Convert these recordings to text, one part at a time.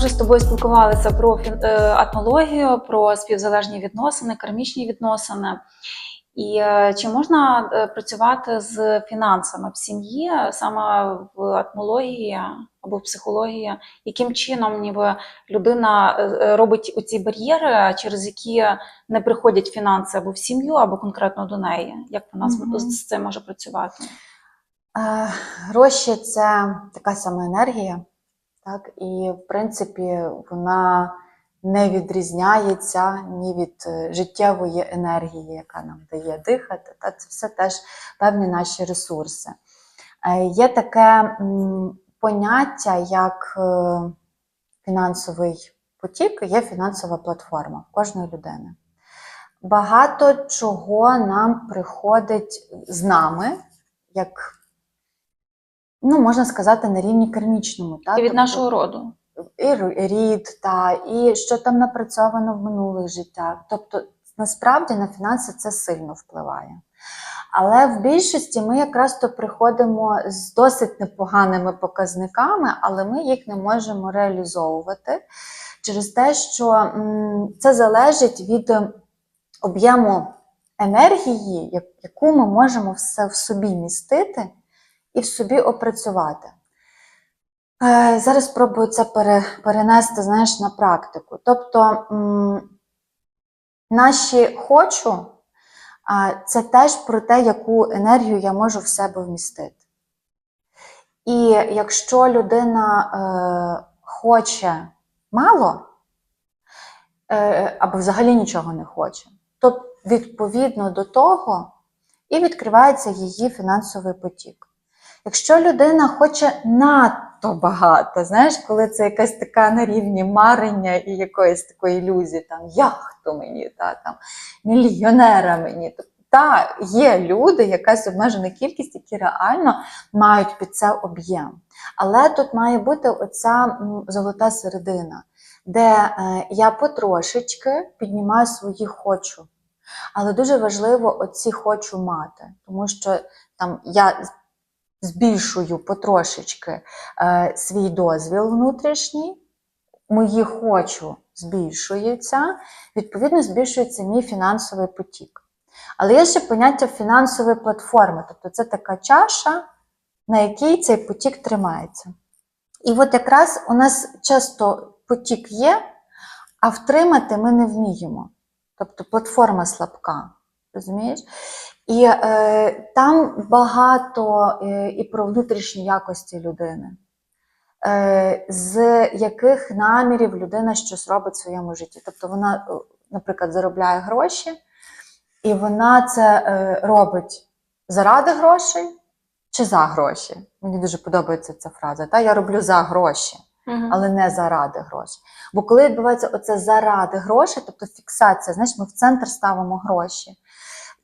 вже з тобою спілкувалися про е, атмологію, про співзалежні відносини, кармічні відносини. І е, чи можна е, працювати з фінансами в сім'ї саме в атмології або в психології? Яким чином ніби людина е, робить оці бар'єри, через які не приходять фінанси або в сім'ю, або конкретно до неї? Як вона Мгм. з цим може працювати? Гроші це така сама енергія, так, і в принципі вона не відрізняється ні від е, життєвої енергії, яка нам дає дихати. Та це все теж певні наші ресурси. Е, Є таке поняття, як е, фінансовий потік, є фінансова платформа кожної людини. Багато чого нам приходить з нами, як ну, можна сказати, на рівні кармічному. Та? І від Тобто нашого роду. і рід, та, і що там напрацьовано в минулих життях. Тобто, насправді на фінанси це сильно впливає. Але в більшості ми якраз то приходимо з досить непоганими показниками, але ми їх не можемо реалізовувати через те, що це залежить від об'єму енергії, яку ми можемо все в собі містити і в собі опрацювати. Е, Зараз спробую це перенести знаєш, на практику. Тобто наші хочу це теж про те, яку енергію я можу в себе вмістити. І якщо людина е, хоче мало, е, або взагалі нічого не хоче, то відповідно до того і відкривається її фінансовий потік. Якщо людина хоче надто багато, знаєш, коли це якась така на рівні марення і якоїсь такої ілюзії, там яхту мені, та, там, мільйонера мені. Та є люди, якась обмежена кількість, які реально мають під це об'єм. Але тут має бути оця золота середина, де е, я потрошечки піднімаю свої хочу. Але дуже важливо оці хочу мати, тому що там я збільшую потрошечки е, свій дозвіл внутрішній, мої хочу збільшуються, відповідно, збільшується мій фінансовий потік. Але є ще поняття фінансової платформи, тобто це така чаша, на якій цей потік тримається. І от якраз у нас часто потік є, а втримати ми не вміємо. Тобто платформа слабка. Розумієш? І е, там багато е, і про внутрішні якості людини, е, з яких намірів людина щось робить в своєму житті. Тобто вона, е, наприклад, заробляє гроші, і вона це е, робить заради грошей чи за гроші. Мені дуже подобається ця фраза. Та? Я роблю за гроші але не заради грошей. Бо коли відбувається оце заради грошей, тобто фіксація, знаєш, ми в центр ставимо гроші,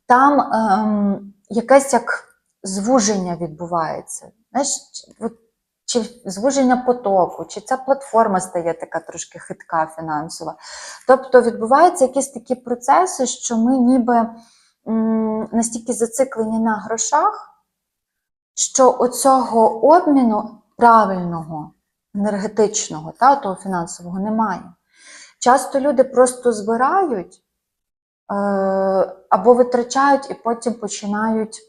там ем, якесь як звуження відбувається. Знаєш, чи- звуження потоку, чи ця платформа стає така трошки хитка фінансова. Тобто відбуваються якісь такі процеси, що ми ніби м, настільки зациклені на грошах, що оцього обміну правильного енергетичного, та, того фінансового немає. Часто люди просто збирають або витрачають і потім починають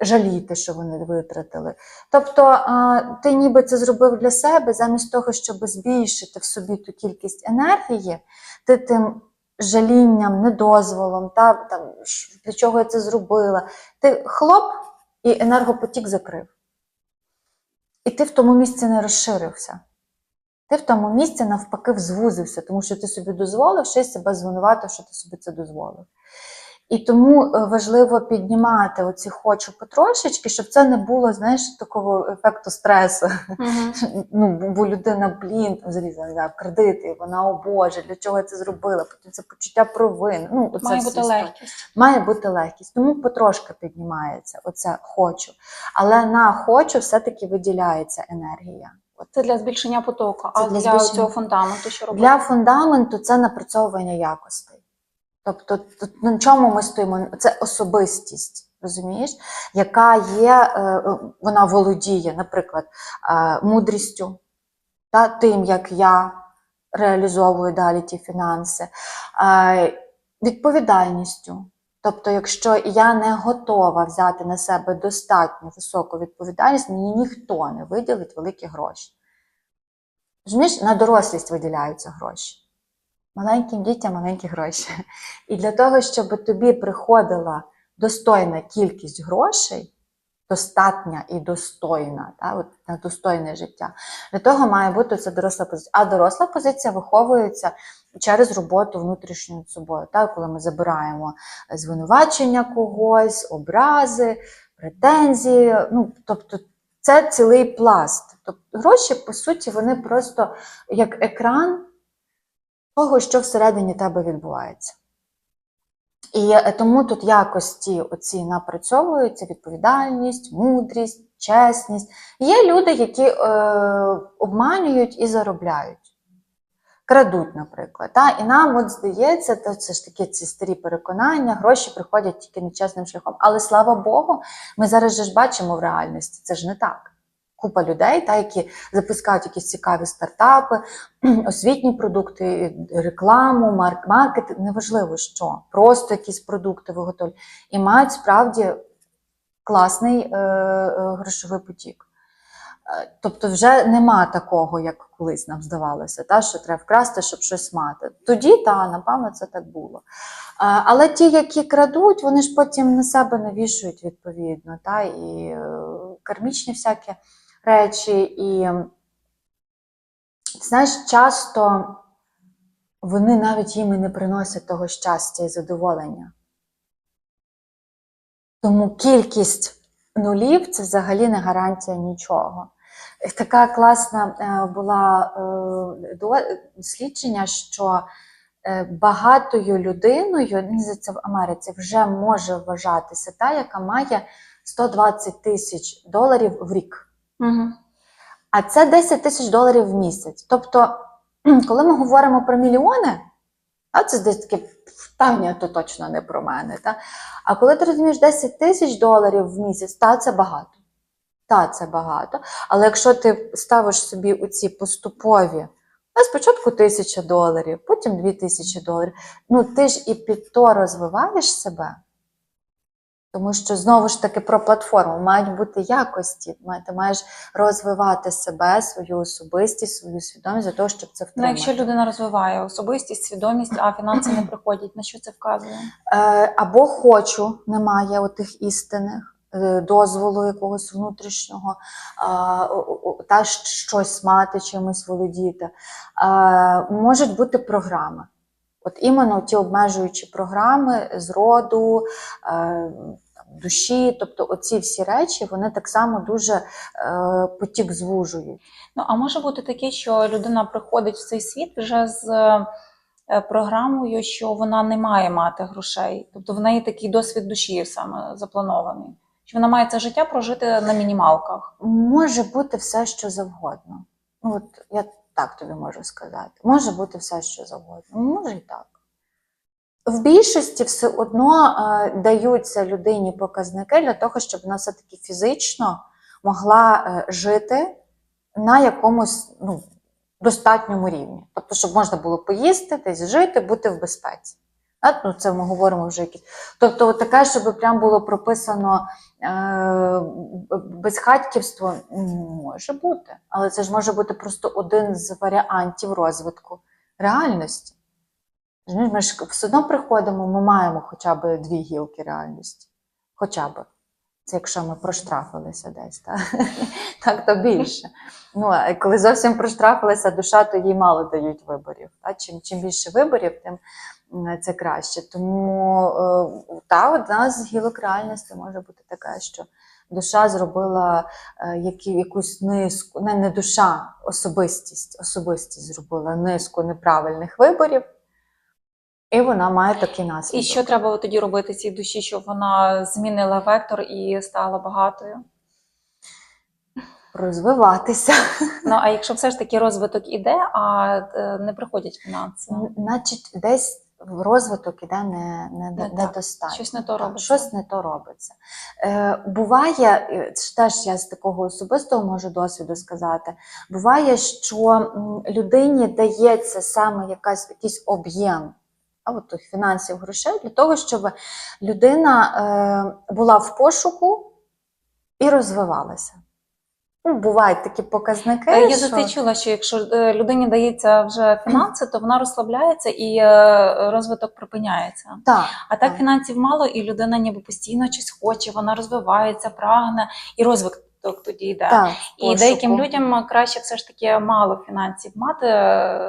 жаліти, що вони витратили. Тобто е, ти ніби це зробив для себе, замість того, щоб збільшити в собі ту кількість енергії, ти тим жалінням, недозволом, та, там, для чого я це зробила, ти хлоп і енергопотік закрив. І ти в тому місці не розширився. Ти в тому місці навпаки взвузився, тому що ти собі дозволив щось себе звинуватив, що ти собі це дозволив. І тому е, важливо піднімати оці хочу потрошечки, щоб це не було, знаєш, такого ефекту стресу. Мгм. Ну, бо- людина, блін, залізла не знаю, в кредити, вона о Боже, для чого я це зробила? Потім це почуття провини. Ну, оце Має бути легкість. Має бути легкість, тому потрошки піднімається оце хочу. Але на хочу все-таки виділяється енергія. Це для збільшення потоку, а Це для для, збільшення. цього фундаменту що робити? Для фундаменту це напрацьовування якостей. Тобто, тут на чому ми стоїмо? Це особистість, розумієш, яка є, е, вона володіє, наприклад, е, мудрістю, та, тим, як я реалізовую далі ті фінанси, е, відповідальністю. Тобто, якщо я не готова взяти на себе достатньо високу відповідальність, мені ніхто не виділить великі гроші. Розумієш, на дорослість виділяються гроші. Маленьким дітям маленькі гроші. І для того, щоб тобі приходила достойна кількість грошей, достатня і достойна, та, от, на достойне життя, для того має бути це доросла позиція. А доросла позиція виховується через роботу внутрішньою собою, та, коли ми забираємо звинувачення когось, образи, претензії. Ну, тобто це цілий пласт. Тобто гроші, по суті, вони просто як екран того, що всередині тебе відбувається. І е, тому тут якості оці напрацьовуються: відповідальність, мудрість, чесність. Є люди, які е, обманюють і заробляють. Крадуть, наприклад. Та? І нам от здається, то це ж такі ці старі переконання, гроші приходять тільки нечесним шляхом. Але слава Богу, ми зараз же ж бачимо в реальності, це ж не так. Купа людей, та, які запускають якісь цікаві стартапи, освітні продукти, рекламу, марк- маркетинг, неважливо що, просто якісь продукти виготовлюють, і мають справді класний е, е, грошовий потік. Е, Тобто вже нема такого, як колись нам здавалося, та, що треба вкрасти, щоб щось мати. Тоді, та, напевно, це так було. Е, Але ті, які крадуть, вони ж потім на себе навішують відповідно, та, і е, кармічні всякі речі. І знаєш, часто вони навіть їм і не приносять того щастя і задоволення. Тому кількість нулів це взагалі не гарантія нічого. Така класна е, була е, до- дослідження, що е, багатою людиною, здається, в Америці вже може вважатися та, яка має 120 тисяч доларів в рік. А це 10 тисяч доларів в місяць. Тобто, коли ми говоримо про мільйони, а це десь таке та то точно не про мене. Та? А коли ти розумієш 10 тисяч доларів в місяць, та це багато. Та це багато. Але якщо ти ставиш собі оці поступові, ну, спочатку тисяча доларів, потім дві тисячі доларів, ну ти ж і під то розвиваєш себе. Тому що знову ж таки про платформу мають бути якості. Ти маєш розвивати себе, свою особистість, свою свідомість для того, щоб це Ну, якщо людина розвиває особистість, свідомість, а фінанси не приходять, на що це вказує? Е, або хочу, немає отих істинних е, дозволу якогось внутрішнього, та щось мати, чимось володіти. Е, Можуть бути програми. От іменно ті обмежуючі програми з роду, е, душі, тобто оці всі речі, вони так само дуже е, потік звужують. Ну, а може бути таке, що людина приходить в цей світ вже з е, програмою, що вона не має мати грошей. Тобто в неї такий досвід душі саме запланований. Що вона має це життя прожити на мінімалках. Може бути все, що завгодно. Ну, от я так тобі можу сказати. Може бути все, що завгодно. Може і так. В більшості все одно е, даються людині показники для того, щоб вона все-таки фізично могла е, жити на якомусь ну, достатньому рівні. Тобто, щоб можна було поїсти, десь жити, бути в безпеці. Ну, це ми говоримо вже якісь. Тобто, от таке, щоб прям було прописано е, безхатьківство, може бути. Але це ж може бути просто один з варіантів розвитку реальності. Ми ж все одно приходимо, ми маємо хоча б дві гілки реальності. Хоча б. Це якщо ми проштрафилися десь, так, так то більше. Ну, коли зовсім проштрафилася душа, то їй мало дають виборів. Чим, чим більше виборів, тим це краще. Тому е, та, одна з гілок реальності може бути така, що душа зробила е, які, якусь низку, не, не душа, особистість, особистість зробила низку неправильних виборів, і вона має такий наслідок. І що треба тоді робити цій душі, щоб вона змінила вектор і стала багатою? Розвиватися. Ну а якщо все ж таки розвиток іде, а е, не приходять фінанси? Значить, десь розвиток іде не, не, Не так. недостатньо. Щось не то Так, робиться. Щось не то робиться. Е, буває, е, теж я з такого особистого можу досвіду сказати. Буває, що людині дається саме якась, якийсь об'єм от фінансів грошей для того, щоб людина е, була в пошуку і розвивалася. Ну, бувають такі показники. Е, Я що... завжди чула, що якщо е, людині дається вже фінанси, то вона розслабляється і е, розвиток припиняється. Так, А так Так. фінансів мало, і людина ніби постійно щось хоче, вона розвивається, прагне, і розвиток тоді йде. так, І пошуку. деяким людям краще все ж таки мало фінансів мати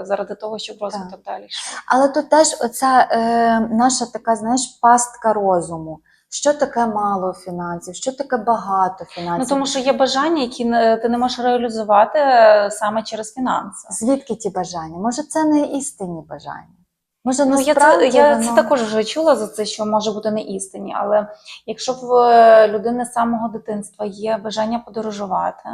заради того, щоб розвиток далі. Але тут теж оця е, наша така, знаєш, пастка розуму. Що таке мало фінансів, що таке багато фінансів? Ну тому що є бажання, які ти не можеш реалізувати е, саме через фінанси. Звідки ті бажання? Може, це не істинні бажання? Може, Ну, я це, я воно... це також вже чула за це, що може бути не істинні, але якщо в е, людини з самого дитинства є бажання подорожувати,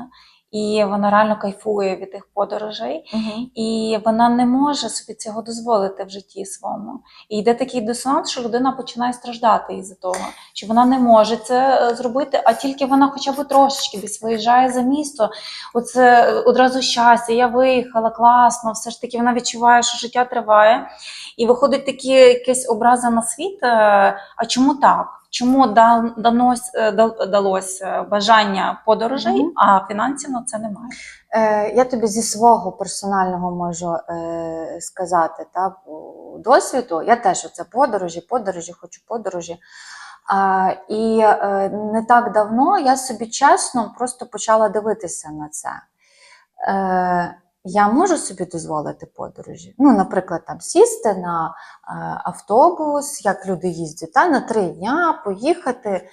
і вона реально кайфує від тих подорожей, Мгм. і вона не може собі цього дозволити в житті своєму. І йде такий дисонанс, що людина починає страждати із-за того, що вона не може це е, зробити, а тільки вона хоча б трошечки десь виїжджає за місто. Оце е, одразу щастя, я виїхала, класно, все ж таки вона відчуває, що життя триває. І виходить такі якісь образи на світ. е, А чому так? Чому да- данось, е, далось е, бажання подорожей, Мгм. а фінансів на це немає? Е, я тобі зі свого персонального можу е, сказати та, досвіду. Я теж оце подорожі, подорожі, хочу подорожі. А, і е, не так давно я собі чесно просто почала дивитися на це. Е, я можу собі дозволити подорожі. Ну, наприклад, там сісти на е, автобус, як люди їздять, та, на три дня поїхати е,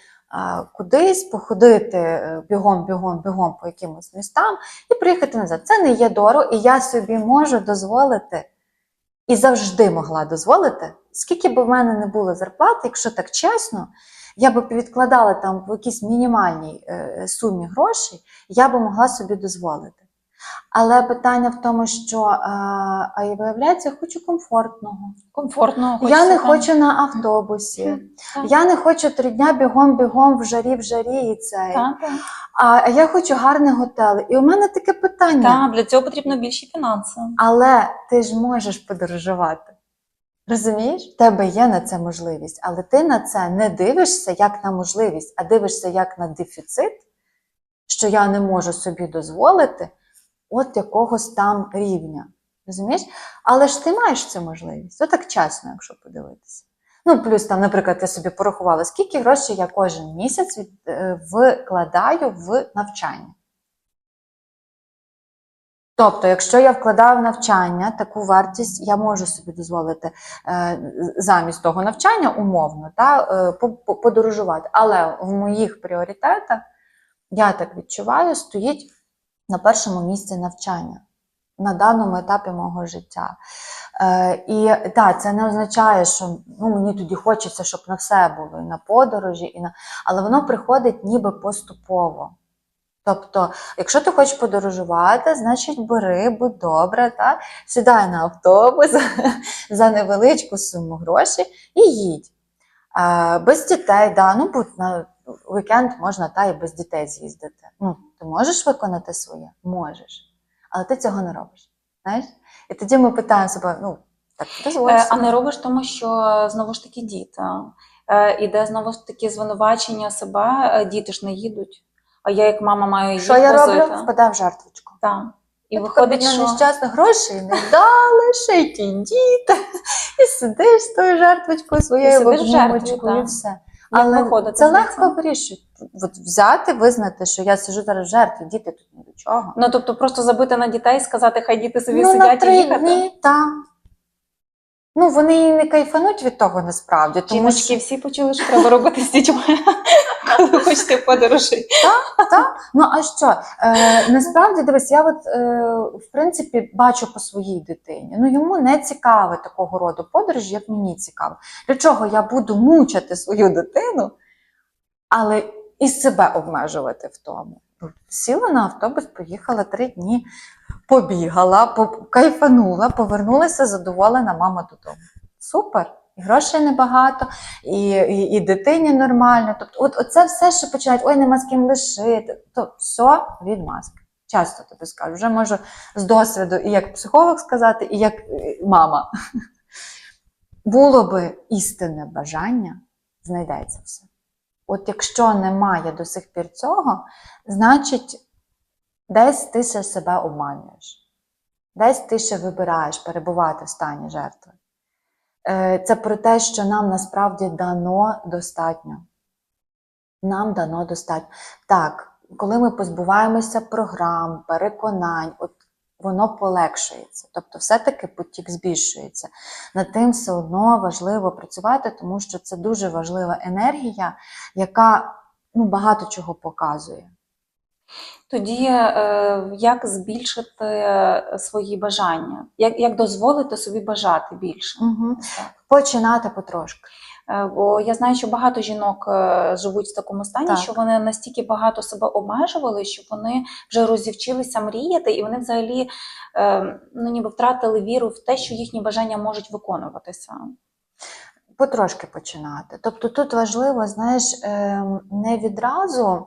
кудись, походити е, бігом, бігом, бігом по якимось містам і приїхати назад. Це не є дорого, і я собі можу дозволити і завжди могла дозволити, скільки б в мене не було зарплати, якщо так чесно, я би відкладала там в якійсь мінімальній сумі грошей, я би могла собі дозволити. Але питання в тому, що е, а і виявляється, я хочу комфортного. Комфортно. я не хочу на автобусі. Так. Я не хочу три дня бігом-бігом в жарі, в жарі і цей. Так, так. А, я хочу гарний готель. І у мене таке питання. Так, для цього потрібно більші фінанси. Але ти ж можеш подорожувати. Розумієш? В тебе є на це можливість, але ти на це не дивишся як на можливість, а дивишся як на дефіцит, що я не можу собі дозволити от якогось там рівня. Розумієш? Але ж ти маєш цю можливість. Отак чесно, якщо подивитися. Ну, плюс там, наприклад, я собі порахувала, скільки грошей я кожен місяць від, е, викладаю в навчання. Тобто, якщо я вкладаю в навчання таку вартість, я можу собі дозволити е, замість того навчання умовно та, е, по- по- подорожувати. Але в моїх пріоритетах, я так відчуваю, стоїть на першому місці навчання на даному етапі мого життя. Е, і так, це не означає, що ну, мені тоді хочеться, щоб на все було, і на подорожі, і на... але воно приходить ніби поступово. Тобто, якщо ти хочеш подорожувати, значить бери, будь добре, та? сідай на автобус за невеличку суму грошей і їдь. Е, без дітей, да, ну будь на вікенд можна та і без дітей з'їздити. Ну, ти можеш виконати своє? Можеш. Але ти цього не робиш. Знаєш? І тоді ми питаємо себе: ну, так, Е, А не робиш тому, що знову ж таки діти. Е, Іде знову ж таки звинувачення себе, е, діти ж не їдуть. А я як мама маю їх Що я роблю? Впадаю в жарточку. Так. І Я виходить, що нещасна грошей не дали, ще й ті діти. І сидиш з тою жарточкою своєю сидиш в жертві, і так. все. Але виходити це легко вирішити. От взяти, визнати, що я сижу зараз в жертві, діти тут ні до чого. ну тобто просто забити на дітей, сказати, хай діти собі ну, на сидять і три їхати. дні, так. Ну, вони і не кайфануть від того насправді. Тому Жіночки що, всі почули, що треба робити з дітьми, коли хочете подорожі. та? Ну а що? Е, насправді, дивись, я от, е, в принципі бачу по своїй дитині. Ну йому не цікаве такого роду подорожі, як мені цікаво. Для чого я буду мучити свою дитину, але і себе обмежувати в тому. Ну, Сіла на автобус, поїхала три дні, побігала, кайфанула, повернулася задоволена мама додому. Супер. І грошей небагато, і, і, і дитині нормально. Тобто, от оце все, що починають, ой, нема з ким лишити, то все від маски. Часто тобі скажу, вже можу з досвіду і як психолог сказати, і як е, мама. Було би істинне бажання, знайдеться все. От якщо немає до сих пір цього, значить десь ти ще себе обманюєш. Десь ти ще вибираєш перебувати в стані жертви. Е, Це про те, що нам насправді дано достатньо. Нам дано достатньо. Так, коли ми позбуваємося програм, переконань, от воно полегшується. Тобто, все-таки потік збільшується. Над тим все одно важливо працювати, тому що це дуже важлива енергія, яка ну, багато чого показує. Тоді е, як збільшити е, свої бажання? Як, як дозволити собі бажати більше? Угу. Починати потрошки. Е, Бо я знаю, що багато жінок живуть в такому стані, Так. що вони настільки багато себе обмежували, що вони вже розівчилися мріяти, і вони взагалі ну, ніби втратили віру в те, що їхні бажання можуть виконуватися. потрошки починати. Тобто тут важливо, знаєш, ем, не відразу,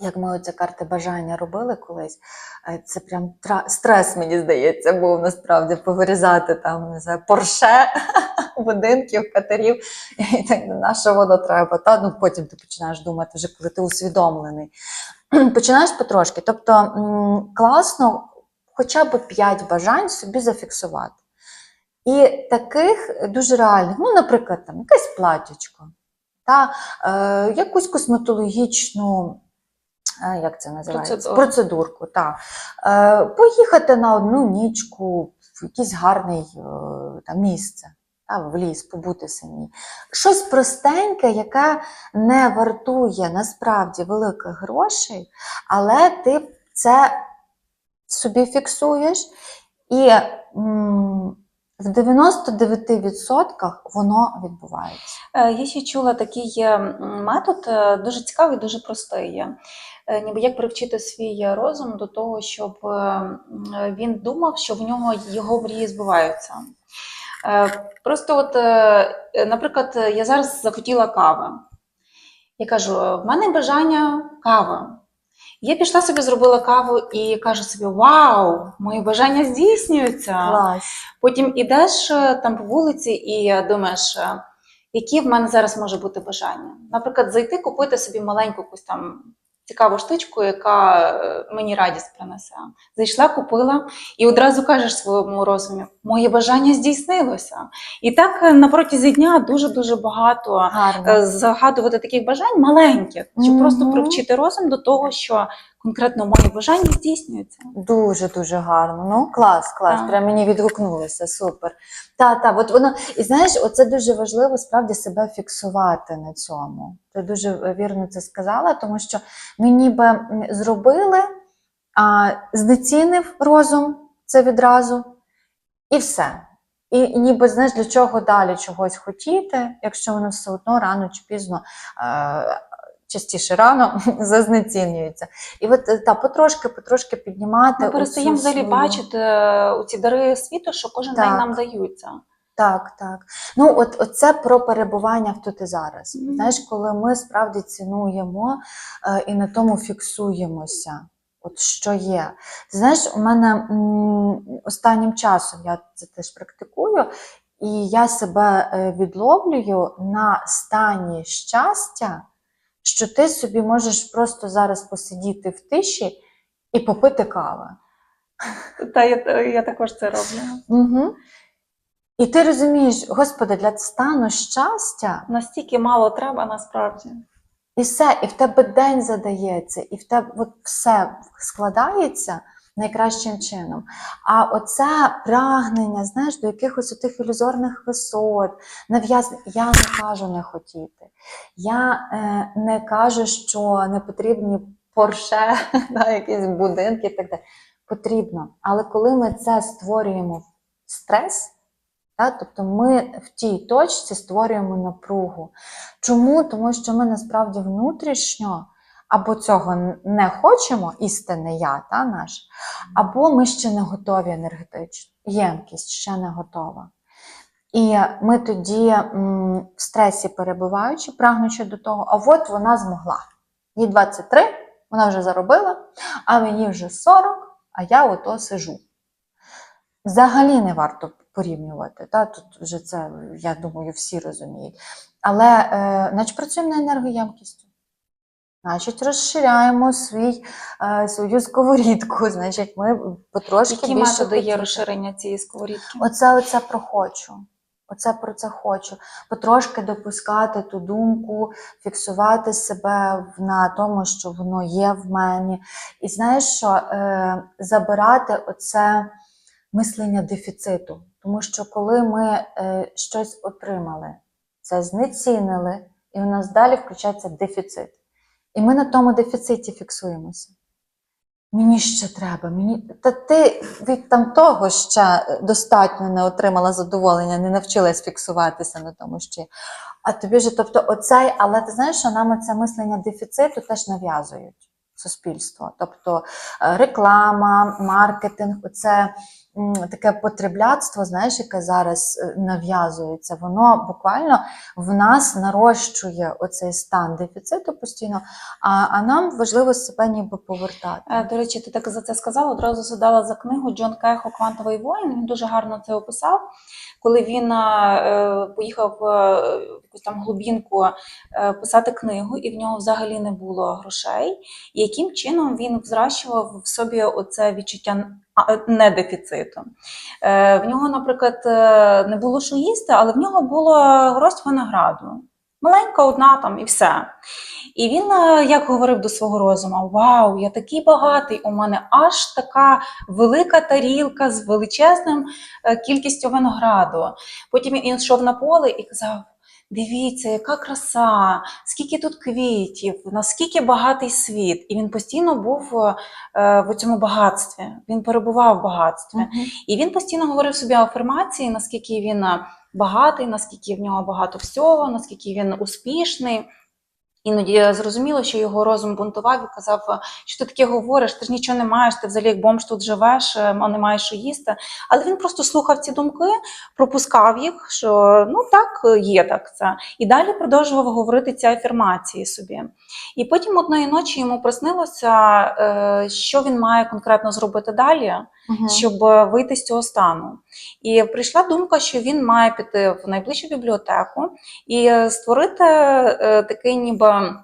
як ми оці карти бажання робили колись, е, це прям стрес, мені здається, був насправді повирізати там, не знаю, порше будинків, катерів, і так на що воно треба. Та ну потім ти починаєш думати, вже коли ти усвідомлений. Починаєш потрошки. Тобто класно хоча б 5 бажань собі зафіксувати. І таких дуже реальних, ну, наприклад, там якесь платічко, та, е, якусь косметологічну, як це називається? Процедуру. Процедурку. Та. Е, поїхати на одну нічку в якийсь гарний е, там, місце, та, в ліс, побути самі. Щось простеньке, яке не вартує насправді великих грошей, але ти це собі фіксуєш і. м, в 99% воно відбувається. Е, Я ще чула такий е, метод, дуже цікавий, дуже простий. Е, Ніби як привчити свій розум до того, щоб він думав, що в нього його мрії збуваються. Просто, от, наприклад, я зараз захотіла кави. Я кажу: в мене бажання кави. Я пішла собі, зробила каву і кажу собі: Вау, мої бажання здійснюються. Клас. Потім ідеш е, там по вулиці і думаєш, е, які в мене зараз може бути бажання. Наприклад, зайти купити собі маленьку якусь там цікаву штучку, яка е, мені радість принесе. Зайшла, купила і одразу кажеш своєму розумі, моє бажання здійснилося. І так е, на протязі дня дуже-дуже багато Гарно. е, загадувати таких бажань маленьких, щоб Мгм. просто привчити розум до того, що конкретно моє бажання здійснюється. Дуже дуже гарно. Ну, клас, клас. Так. Прям мені відгукнулося. Супер. Та, та, от воно, і знаєш, оце дуже важливо справді себе фіксувати на цьому. Ти дуже вірно це сказала, тому що ми ніби зробили, а знецінив розум це відразу, і все. І, і ніби знаєш, для чого далі чогось хотіти, якщо воно все одно рано чи пізно, е, частіше рано, зазнецінюється. І от е, та потрошки, потрошки піднімати. Ми перестаємо взагалі бачити е, у ці дари світу, що кожен Так. день нам даються. Так, так. Ну, от, це про перебування в тут і зараз. Мгм. Знаєш, коли ми справді цінуємо е, і на тому фіксуємося. От що є. Знаєш, у мене м, останнім часом я це теж практикую, і я себе е, відловлюю на стані щастя, що ти собі можеш просто зараз посидіти в тиші і попити кави. Та я, я також це роблю. Угу. І ти розумієш, Господи, для стану щастя, Настільки мало треба насправді. і все, і в тебе день задається, і в тебе от все складається найкращим чином. А оце прагнення, знаєш, до якихось отих ілюзорних висот, нав'язання. Я не кажу не хотіти. Я е, не кажу, що не потрібні порше, да, якісь будинки і так далі. Потрібно. Але коли ми це створюємо стрес, та, тобто ми в тій точці створюємо напругу. Чому? Тому що ми насправді внутрішньо або цього не хочемо, істинне я та, наш, або ми ще не готові енергетично. Ємкість ще не готова. І ми тоді в стресі перебуваючи, прагнучи до того, а от вона змогла. Їй 23, вона вже заробила, а мені вже 40, а я ото сижу. Взагалі не варто порівнювати. Та? Тут вже це, я думаю, всі розуміють. Але е, значить, працюємо на енергоємкістю. Значить, розширяємо свій, е, свою сковорідку. Значить, ми потрошки Які більше методи є розширення цієї сковорідки? Оце, оце про хочу. Оце про це хочу. Потрошки допускати ту думку, фіксувати себе на тому, що воно є в мені. І знаєш що, е, забирати оце мислення дефіциту. Тому що коли ми е, щось отримали, це знецінили, і в нас далі включається дефіцит. І ми на тому дефіциті фіксуємося. Мені ще треба, мені та ти від там того ще достатньо не отримала задоволення, не навчилась фіксуватися на тому, є. А тобі ж, тобто, оцей, але ти знаєш, що нам це мислення дефіциту теж нав'язують суспільство. Тобто е, реклама, маркетинг, оце таке потребляцтво, знаєш, яке зараз е, нав'язується, воно буквально в нас нарощує оцей стан дефіциту постійно, а, а нам важливо себе ніби повертати. Е, До речі, ти так за це сказала. Одразу згадала за книгу Джон Кехо Квантовий воїн. Він дуже гарно це описав. Коли він е, поїхав якусь там глибінку е, писати книгу, і в нього взагалі не було грошей. Яким чином він взращував в собі оце відчуття е, недефіциту. Е, В нього, наприклад, не було що їсти, але в нього було гроздь винограду. Маленька одна там і все. І він як говорив до свого розуму: Вау, я такий багатий, у мене аж така велика тарілка з величезним кількістю винограду. Потім він йшов на поле і казав: Дивіться, яка краса, скільки тут квітів, наскільки багатий світ. І він постійно був е, в цьому багатстві. Він перебував в багатстві. Мгм. І він постійно говорив собі афірмації, наскільки він е, багатий, наскільки в нього багато всього, наскільки він успішний. Іноді зрозуміло, що його розум бунтував і казав, що ти таке говориш, ти ж нічого не маєш, ти взагалі як бомж тут живеш, е, а не маєш що їсти. Але він просто слухав ці думки, пропускав їх, що ну так, є так це. І далі продовжував говорити ці афірмації собі. І потім одної ночі йому приснилося, е, що він має конкретно зробити далі Мгм. щоб е, вийти з цього стану. І прийшла думка, що він має піти в найближчу бібліотеку і е, створити е, такий ніби.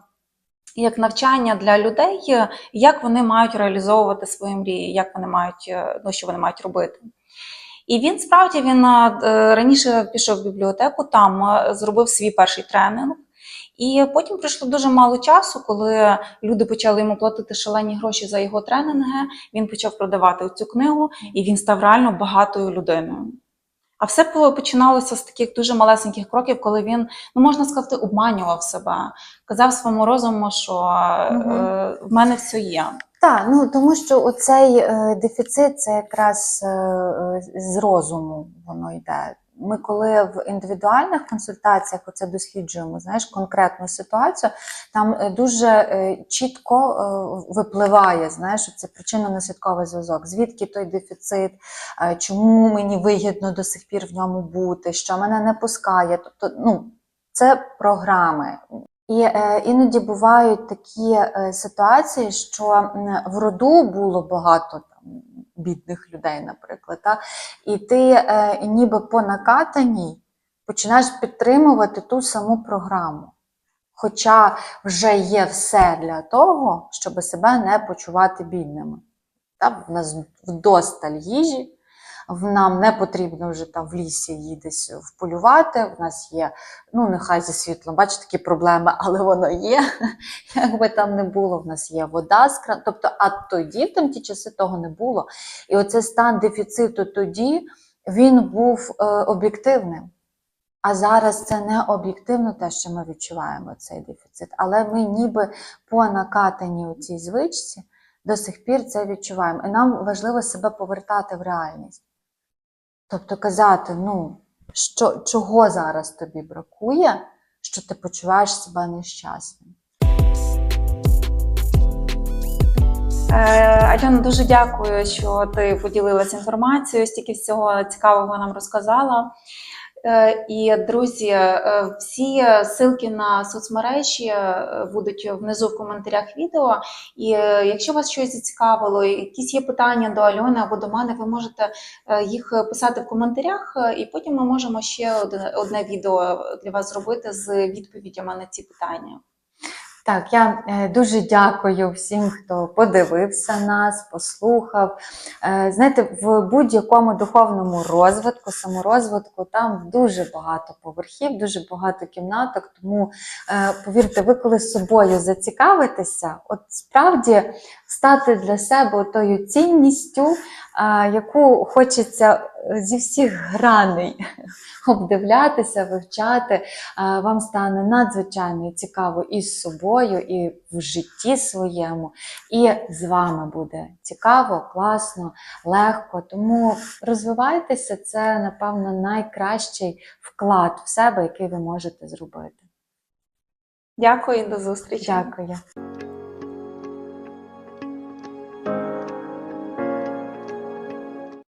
Як навчання для людей, е, як вони мають реалізовувати свої мрії, як вони мають, ну, що вони мають робити. І він справді він раніше пішов в бібліотеку, там зробив свій перший тренінг. І потім пройшло дуже мало часу, коли люди почали йому платити шалені гроші за його тренінги. Він почав продавати цю книгу, і він став реально багатою людиною. А все починалося з таких дуже малесеньких кроків, коли він, ну можна сказати, обманював себе, казав своєму розуму, що Мгм. е, в мене все є. Так, ну тому що оцей е, дефіцит це якраз е, е, з розуму воно йде. Ми коли в індивідуальних консультаціях оце досліджуємо, знаєш, конкретну ситуацію, там е, дуже е, чітко е, випливає, знаєш, це причинно-наслідковий зв'язок. Звідки той дефіцит, чому мені вигідно до сих пір в ньому бути, що мене не пускає. Тобто, ну, це програми. І е, іноді бувають такі е, ситуації, що в роду було багато бідних людей, наприклад, та? і ти е, ніби по накатаній починаєш підтримувати ту саму програму. Хоча вже є все для того, щоб себе не почувати бідними. Та? В нас вдосталь їжі, нам не потрібно вже там в лісі її десь вполювати. В нас є, ну нехай зі світлом, бачите, такі проблеми, але воно є. Якби там не було, в нас є вода з кран. Тобто, а тоді, в ті часи того не було. І оцей стан дефіциту тоді він був е, об'єктивним. А зараз це не об'єктивно те, що ми відчуваємо цей дефіцит. Але ми ніби по накатаній у цій звичці до сих пір це відчуваємо. І нам важливо себе повертати в реальність. Тобто казати, ну, що, чого зараз тобі бракує, що ти почуваєш себе нещасним. Е, Альона, дуже дякую, що ти поділилася інформацією, стільки всього цікавого нам розказала. Е, І друзі, е, всі ссылки на соцмережі е, будуть внизу в коментарях відео. І якщо вас щось зацікавило, якісь є питання до Альони або до мене, ви можете їх писати в коментарях, і потім ми можемо ще одне відео для вас зробити з відповідями на ці питання. Так, я е, дуже дякую всім, хто подивився нас, послухав. Е, Знаєте, в будь-якому духовному розвитку, саморозвитку, там дуже багато поверхів, дуже багато кімнаток. Тому е, повірте, ви коли собою зацікавитеся, от справді стати для себе тою цінністю, яку хочеться е, зі всіх граней обдивлятися, вивчати, вам стане надзвичайно цікаво і з собою, і в житті своєму, і з вами буде цікаво, класно, легко. Тому розвивайтеся, це, напевно, найкращий вклад в себе, який ви можете зробити. Дякую і до зустрічі. Дякую.